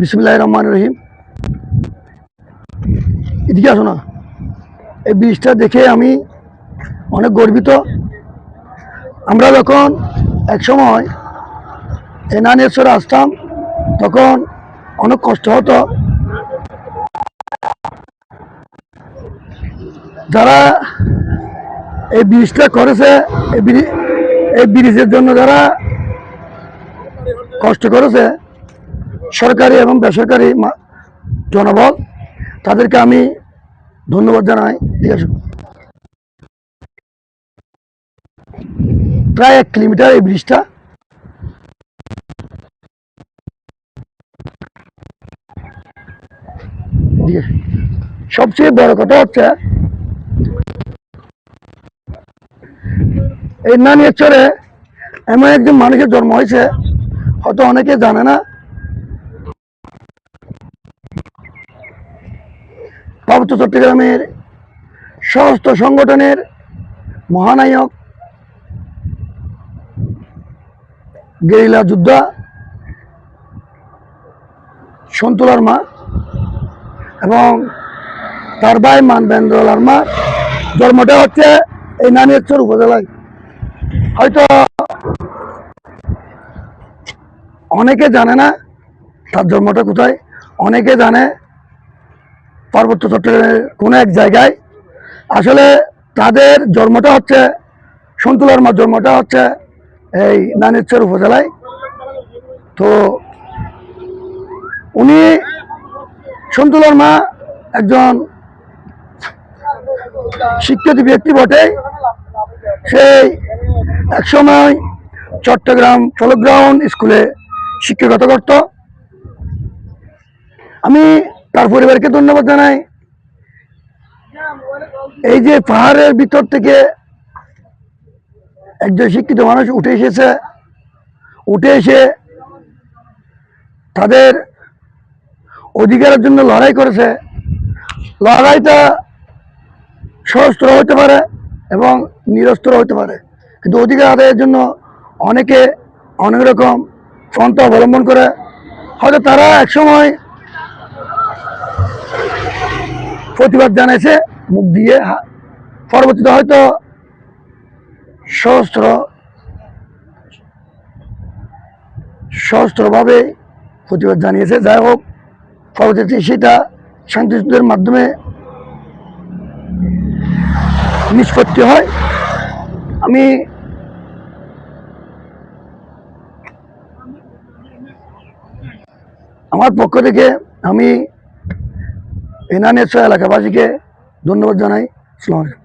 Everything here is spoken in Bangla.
বিসমুল্লাহ রহমান রহিম। এদিকে আসো না এই বীজটা দেখে আমি অনেক গর্বিত। আমরা যখন এক সময় এনানেশ্বরে আসতাম, তখন অনেক কষ্ট হতো। যারা এই ব্রিজটা করেছে, এই ব্রিজের জন্য যারা কষ্ট করেছে সরকারি এবং বেসরকারি জনবল, তাদেরকে আমি ধন্যবাদ জানাই। প্রায় এক কিলোমিটার এই ব্রিজটা। সবচেয়ে বড় কথা হচ্ছে, এই নানিয়াচরে এমন একজন মানুষের জন্ম হয়েছে, হয়তো অনেকে জানে না পার্বত্য চট্টগ্রামের সমস্ত সংগঠনের মহানায়ক গেরিলা যোদ্ধা সন্তুলার মা এবং তার ভাই মানবেন্দ্র লার্মা জন্মটা হচ্ছে এই নানিয়াচর উপজেলায়। হয়তো অনেকে জানে না তার জন্মটা কোথায়, অনেকে জানে পার্বত্য চট্টগ্রামের কোনো এক জায়গায়। আসলে তাদের জন্মটা হচ্ছে, সন্তুলার মা জন্মটা হচ্ছে এই নানেশ্বর উপজেলায়। তো উনি সন্তুলার মা একজন শিক্ষিত ব্যক্তি বটে। সেই একসময় চট্টগ্রাম ফলগ্রাউন্ড স্কুলে শিক্ষকতা করত। আমি তার পরিবারকে ধন্যবাদ জানাই। এই যে পাহাড়ের ভিতর থেকে একজন শিক্ষিত মানুষ উঠে এসেছে। উঠে এসে তাদের অধিকারের জন্য লড়াই করেছে। লড়াইটা সশস্ত্র হতে পারে এবং নিরস্ত্র হতে পারে। কিন্তু অধিকার আদায়ের জন্য অনেকে অনেক রকম পন্থা অবলম্বন করে। হয়তো তারা একসময় প্রতিবাদ জানাইছে, মুখ দিয়ে পরবর্তীতে হয়তো সহস্র, সহস্রভাবে প্রতিবাদ জানিয়েছে। যাই হোক, পরবর্তীতে সেটা শান্তিযুদ্ধের মাধ্যমে নিষ্পত্তি হয়। আমি আমার পক্ষ থেকে আমি এনানেশ্বর এলাকাবাসীকে ধন্যবাদ জানাই। আসসালামু আলাইকুম।